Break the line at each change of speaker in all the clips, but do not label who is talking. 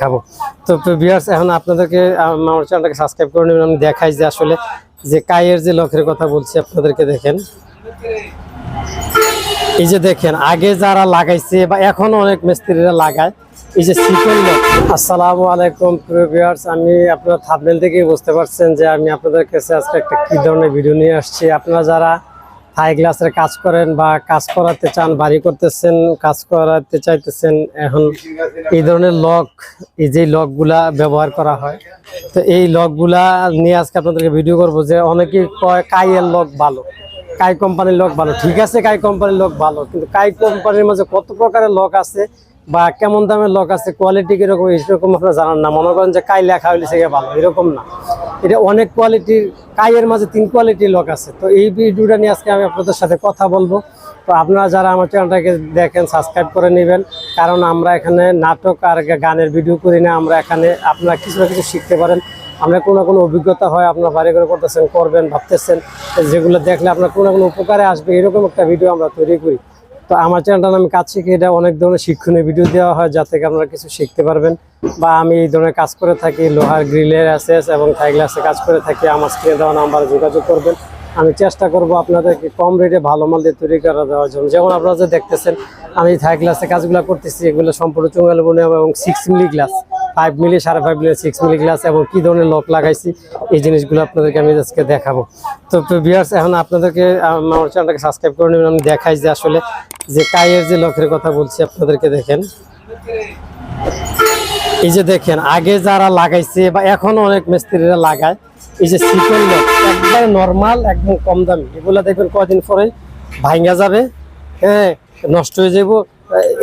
খাব। তো ভিউয়ার্স এখন আপনাদেরকে আম, আমার চ্যানেলটাকে সাবস্ক্রাইব করে নেবেন। আমি দেখাই যে আসলে যে কায়ের যে লকের কথা বলছি আপনাদেরকে দেখেন। এই যে দেখেন আগে যারা লাগাইছে বা এখনও অনেক মিস্ত্রিরা লাগায় এই যে লক। আসসালামু আলাইকুম ভিউয়ার্স আমি আপনার থাবনেল থেকেই বুঝতে পারছেন যে আমি আপনাদের কাছে আজকে একটা কী ধরনের ভিডিও নিয়ে আসছি। আপনারা যারা হাই গ্লাসের কাজ করেন বা কাজ করাতে চান, বাড়ি করতেছেন, কাজ করাতে চাইতেছেন, এখন এই ধরনের লক, এই যে লকগুলা ব্যবহার করা হয়। তো এই লকগুলা নিয়ে আজকে আপনাদেরকে ভিডিও করব যে অনেকেই কয় কাইয়ের লক ভালো, কাই কোম্পানির লক ভালো। ঠিক আছে, কাই কোম্পানির লক ভালো, কিন্তু কাই কোম্পানির মাঝে কত প্রকারের লক আছে বা কেমন দামের লক আছে কোয়ালিটি কীরকম এরকম আপনারা জানান না। মনে করেন যে কাই লেখা হইলে সেটা ভালো, এরকম না। এটা অনেক কোয়ালিটির কাইয়ের মাঝে তিন কোয়ালিটির লক আছে। তো এই ভিডিওটা নিয়ে আজকে আমি আপনাদের সাথে কথা বলব। তো আপনারা যারা আমার চ্যানেলটাকে দেখেন সাবস্ক্রাইব করে নেবেন। কারণ আমরা এখানে নাটক আর গানের ভিডিও করি না, আমরা এখানে আপনারা কিছু না কিছু শিখতে পারেন। আমরা কোনো কোনো অভিজ্ঞতা হয়, আপনার বাড়ি করে করতেছেন, করবেন, ভাবতেছেন, যেগুলো দেখলে আপনার কোনো কোনো উপকারে আসবে, এরকম একটা ভিডিও আমরা তৈরি করি। তো আমার চ্যানেলটা আমি কাজ শিখে এটা অনেক ধরনের শিক্ষণীয় ভিডিও দেওয়া হয় যাতে করে আপনারা কিছু শিখতে পারবেন। বা আমি এই ধরনের কাজ করে থাকি, লোহার গ্রিলের অ্যাসেস এবং থাই গ্লাসে কাজ করে থাকি, আমার স্ক্রিনে দেওয়া নাম্বারে যোগাযোগ করবেন। আমি চেষ্টা করব আপনাদেরকে কম রেটে ভালো মাল দিয়ে তৈরি করা দেওয়ার জন্য। যেমন আপনারা যে দেখতেছেন, আমি থাই গ্লাসে কাজগুলো করতেছি, এগুলো সম্পূর্ণ বনে এবং six milli glass five milli সাড়ে five milli six milli glass এবং কী ধরনের লক লাগাইছি, এই জিনিসগুলো আপনাদেরকে আমি আজকে দেখাবো। তো বিয়ার্স এখন আপনাদেরকে আমার চ্যানেলটাকে সাবস্ক্রাইব করে নেবেন। আমি দেখাই যে আসলে যে কাইয়ের যে লকের কথা বলছি, আপনাদেরকে দেখেন। এই যে দেখেন, আগে যারা লাগাইছে বা এখন অনেক মিস্ত্রিরা লাগায়, এই যে সিকল লক একবার নর্মাল একদম কম দামি। এগুলো দেখবেন কদিন পরে ভাঙ্গা যাবে হ্যাঁ নষ্ট হয়ে যাব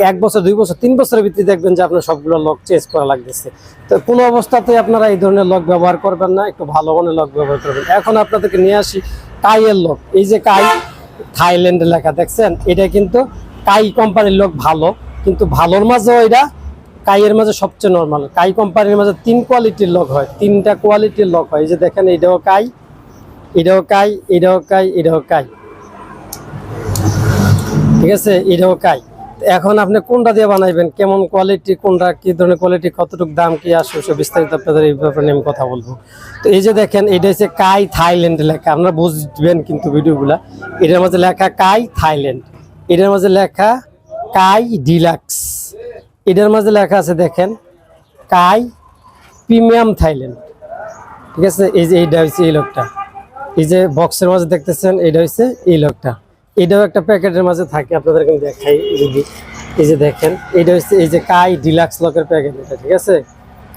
এক বছর, দুই বছর, তিন বছরের ভিত্তিতে দেখবেন যে আপনার সবগুলো লক চেঞ্জ করা লাগতেছে। তো কোনো অবস্থাতে আপনারা এই ধরনের লক ব্যবহার করবেন না, একটু ভালো মানের লক ব্যবহার করবেন। এখন আপনাদেরকে নিয়ে আসি কাইয়ের লক। এই যে কাই থাইল্যান্ডে লেখা, দেখছেন? এটা কিন্তু কাই কোম্পানির লোক ভালো, কিন্তু ভালোর মাঝেও এটা কাইয়ের মাঝে সবচেয়ে নর্মাল কাই কোম্পানির মাঝে তিন কোয়ালিটির লক হয়, তিনটা কোয়ালিটির লক হয়। এই যে দেখেন, এটাও কাই এটাও কাই এটাও কাই এটাও কাই। ঠিক আছে? এটাও কাই। এখন আপনি কোনটা দিয়ে বানাইবেন? কেমন কোয়ালিটি কোনটা, কি ধরনের কোয়ালিটি কতটুকু দাম, কি আসবে সব বিস্তারিত আপনাদের এই ব্যাপারে আমি কথা বলব। তো এই যে দেখেন, এটা হচ্ছে কাই থাইল্যান্ড লেখা। আপনারা বুঝবেন কিন্তু ভিডিওগুলা। এটার মধ্যে লেখা কাই থাইল্যান্ড। এটার মাঝে লেখা কাই ডিলাক্স। এটার মাঝে লেখা আছে, দেখেন, কাই প্রিমিয়াম থাইল্যান্ড। ঠিক আছে? এই যে এইটা হচ্ছে এই লোকটা। এই যে বক্সের মাঝে দেখতেছেন এটা হচ্ছে এই লোকটা। এটাও একটা প্যাকেটের মাঝে থাকে, আপনাদেরকে আমি দেখাই যদি এই যে দেখেন এটা হচ্ছে এই যে কাই ডিলাক্স লকের প্যাকেট এটা, ঠিক আছে?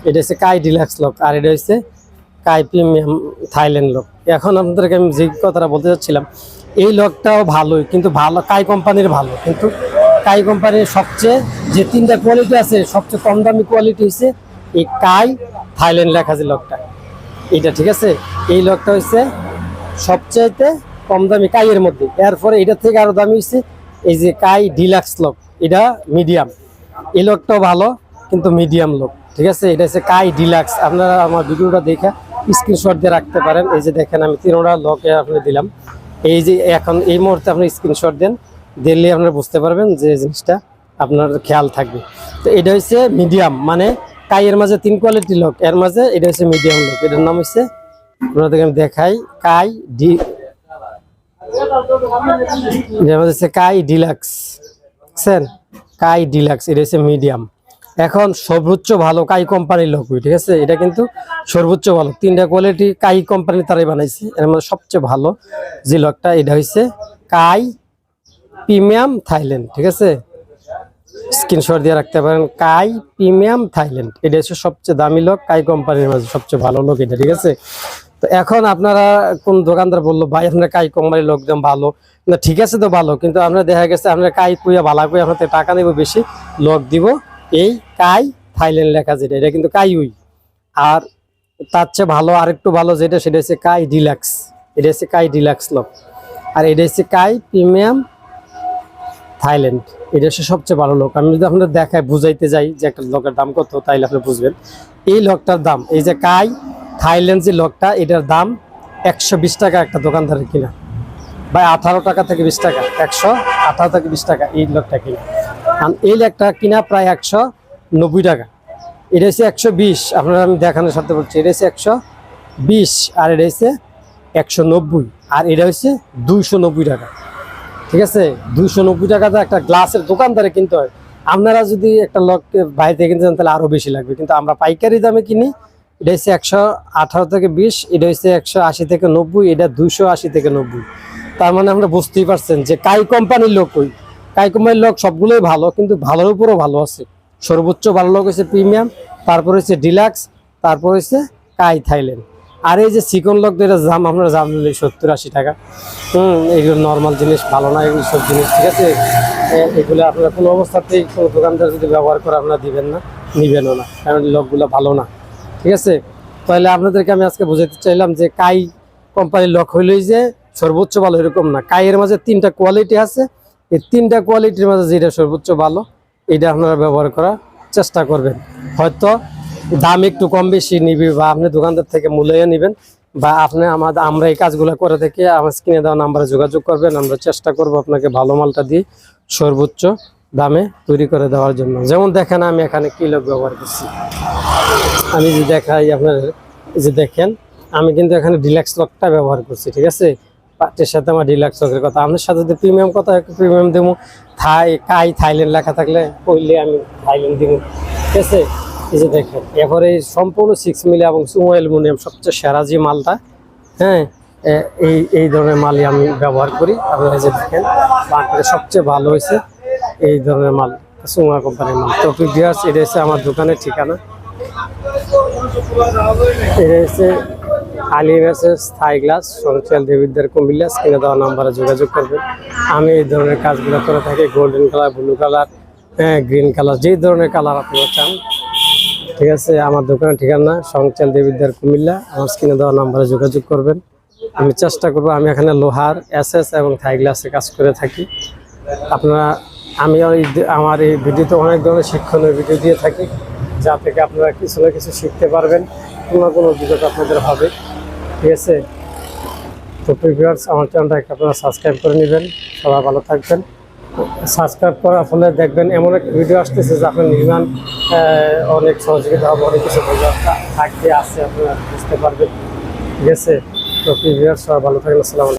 এটা হচ্ছে কাই ডিলাক্স লক, আর এটা হচ্ছে কাই প্রিমিয়াম থাইল্যান্ড লক। এখন আপনাদেরকে আমি যে কথাটা বলতে চাচ্ছিলাম, এই লকটাও ভালোই, কিন্তু ভালো, কাই কোম্পানির ভালো। কিন্তু কাই কোম্পানির সবচেয়ে যে তিনটা কোয়ালিটি আছে, সবচেয়ে কম দামি কোয়ালিটি হচ্ছে এই কাই থাইল্যান্ড লেখা যে লকটা। এইটা ঠিক আছে? এই লকটা হচ্ছে সবচাইতে কম দামি কাইয়ের মধ্যে। এরপরে এটা থেকে আরও দামি হচ্ছে এই যে কাই ডিলাক্স লক। এটা মিডিয়াম। এই লকটাও ভালো, কিন্তু মিডিয়াম লক। ঠিক আছে? এটা হচ্ছে কাই ডিলাক্স। আপনারা আমার ভিডিওটা দেখে স্ক্রিনশট দিয়ে রাখতে পারেন। এই যে দেখেন, আমি তিনোটা লকে আপনি দিলাম। এই যে এখন এই মুহূর্তে আপনি স্ক্রিনশট দেন দিলে আপনারা বুঝতে পারবেন যে জিনিসটা আপনার খেয়াল থাকবে। তো এটা হচ্ছে মিডিয়াম মানে কাইয়ের মাঝে তিন কোয়ালিটি লক এর মাঝে এটা হচ্ছে মিডিয়াম লক এটার নাম হচ্ছে, আপনাদেরকে আমি দেখাই, কাই ডি যেমন হচ্ছে কাই ডিলাক্স। বুঝছেন? কাই ডিলাক্স, এটা হচ্ছে মিডিয়াম এখন সর্বোচ্চ ভালো কাই কোম্পানির লোক ঠিক আছে? এটা কিন্তু সর্বোচ্চ ভালো। তিনটা কোয়ালিটি কাই কোম্পানি তারাই বানাইছে। এর মধ্যে সবচেয়ে ভালো যে লকটা, এটা হচ্ছে কাই প্রিমিয়াম থাইল্যান্ড, ঠিক আছে? স্ক্রিনশট দিয়ে রাখতে পারেন, কাই প্রিমিয়াম থাইল্যান্ড। এটা হচ্ছে সবচেয়ে দামি লোক, কাই কোম্পানির মাঝে সবচেয়ে ভালো লোক এটা, ঠিক আছে? তো এখন আপনারা কোন দোকানদার বলল, ভাই, আপনার কাই কোম্পানির লোক দাম ভালো। ঠিক আছে তো ভালো, কিন্তু আপনার দেখা গেছে আপনার কাই কুইয়া ভালো কুইয়া আপনার টাকা নেব বেশি, লোক দিব। এই কাই থাইল্যান্ড লেখা যেটা, এটা কিন্তু কাই উই আর তার চেয়ে ভালো, আরেকটু ভালো যেটা, সেটা হচ্ছে কাই ডিলাক্স। এটা হচ্ছে কাই ডিলাক্স লোক। আর এটা হচ্ছে কাই প্রিমিয়াম থাইল্যান্ড। এটা হচ্ছে সবচেয়ে ভালো লোক। আমি যদি আপনাদের দেখায় বুঝাইতে যাই যে একটা লোকের দাম কত, তাইলে আপনি বুঝবেন। এই লোকটার দাম, এই যে কাই থাইল্যান্ড যে লোকটা, এটার দাম একশো বিশ টাকা একটা দোকানদারের কিনা। বা আঠারো টাকা থেকে বিশ টাকা, একশো আঠারো থেকে বিশ টাকা এই লোকটা কিনা। আর এই লোকটা কিনা প্রায় একশো নব্বই টাকা। এটা হচ্ছে একশো বিশ। আপনারা আমি দেখানোর সাথে বলছি, এটা হচ্ছে একশো বিশ আর এটা হচ্ছে একশো নব্বই। আর এটা হচ্ছে দুইশো নব্বই টাকা। ঠিক আছে? দুইশো নব্বই টাকাতে একটা গ্লাসের দোকানদারে কিনতে হয়। আপনারা যদি একটা লোককে বাইরে থেকে কিনতে চান, তাহলে আরও বেশি লাগবে। কিন্তু আমরা পাইকারি দামে কিনি। এটা হচ্ছে একশো আঠারো থেকে বিশ, এটা হচ্ছে একশো আশি থেকে নব্বই, এটা দুইশো আশি থেকে নব্বই। তার মানে আমরা বুঝতেই পারছেন যে কাই কোম্পানির লোক ওই। কাই কোম্পানির লোক সবগুলোই ভালো, কিন্তু ভালোর উপরও ভালো আছে। সর্বোচ্চ ভালো লোক হচ্ছে প্রিমিয়াম, তারপর হচ্ছে ডিলাক্স, তারপর হচ্ছে কাই থাইল্যান্ড। আর এই যে চিকন লোক যেটা জাম, আপনারা জাম নিলে সত্তর আশি টাকা। হুম, এগুলো নর্মাল জিনিস, ভালো না এগুলো সব জিনিস, ঠিক আছে? এগুলো আপনারা কোনো অবস্থাতেই কোনো দোকানদার যদি ব্যবহার করে আপনারা দিবেন না, নিবেনও না, কারণ লোকগুলো ভালো না, ঠিক আছে? তাহলে আপনাদেরকে আমি আজকে বোঝাতে চাইলাম যে কাই কোম্পানির লক হইলেই যে সর্বোচ্চ ভালো এরকম না, কাইয়ের মাঝে তিনটা কোয়ালিটি আছে এই তিনটা কোয়ালিটির মাঝে যেটা সর্বোচ্চ ভালো, এটা আপনারা ব্যবহার করার চেষ্টা করবেন। হয়তো দাম একটু কম বেশি নিবি বা আপনি দোকানদার থেকে মূল্যে নেবেন বা আপনি আমাদের আমরা এই কাজগুলো করে থেকে আমার স্ক্রিনে দেওয়া নাম্বারে যোগাযোগ করবেন, আমরা চেষ্টা করব আপনাকে ভালো মালটা দিয়ে সর্বোচ্চ দামে তৈরি করে দেওয়ার জন্য। যেমন দেখেন, আমি এখানে কি লোক ব্যবহার করছি। আমি যে দেখাই আপনার যে দেখেন, আমি কিন্তু এখানে ডিলাক্স লকটা ব্যবহার করছি, ঠিক আছে? পাটের সাথে আমার ডিলাক্স লকের কথা। আপনার সাথে যদি প্রিমিয়াম কথা একটু প্রিমিয়াম দেবো থাই, কাই, থাইল্যান্ড লেখা থাকলে কইলে আমি থাইল্যান্ড দিব ঠিক আছে? এই যে দেখেন, এরপরে সম্পূর্ণ সিক্স মিলি এবং সুমো অ্যালুমিনিয়াম সবচেয়ে সেরা যে মালটা হ্যাঁ এই এই ধরনের মালই আমি ব্যবহার করি। আপনারা যে দেখেন মার্কেটে সবচেয়ে ভালো হয়েছে এই ধরনের মাল, সুমা কোম্পানির মাল। তো ভিডিওস এটা হচ্ছে আমার দোকানের ঠিকানা। এটা হচ্ছে আলী মেসেস থাই গ্লাস সঞ্চল দেবিদ্যার কুমিল্লা, স্ক্রিনে দেওয়া নাম্বারে যোগাযোগ করবেন। আমি এই ধরনের কাজগুলো করে থাকি golden colour blue colour green colour যে ধরনের কালার আপনারা চান। ঠিক আছে, আমার দোকানের ঠিকানা সংচাল দেবিদ্যার কুমিল্লা, আমার স্ক্রিনে দেওয়া নাম্বারে যোগাযোগ করবেন। আমি চেষ্টা করব, আমি এখানে লোহার এসএস এবং থাই গ্লাসে কাজ করে থাকি। আপনারা, আমি আমার এই ভিডিওতে অনেক ধরনের শিক্ষণীয় ভিডিও দিয়ে থাকি, যা থেকে আপনারা কিছু না কিছু শিখতে পারবেন, কোনো না কোনো অভিজ্ঞতা আপনাদের হবে। ঠিক আছে? তো প্রিভিয়ার্স আমার চ্যানেলটাকে আপনারা সাবস্ক্রাইব করে নেবেন। সবাই ভালো থাকবেন। সাবস্ক্রাইব করার ফলে দেখবেন এমন একটা ভিডিও আসতেছে যে আপনার নির্মাণ অনেক সহযোগিতা হবে, অনেক কিছু থাকতে আছে আপনারা, বুঝতে পারবেন। ঠিক আছে? তো প্রিভিয়ার্স সবাই ভালো থাকবেন। আসসালামু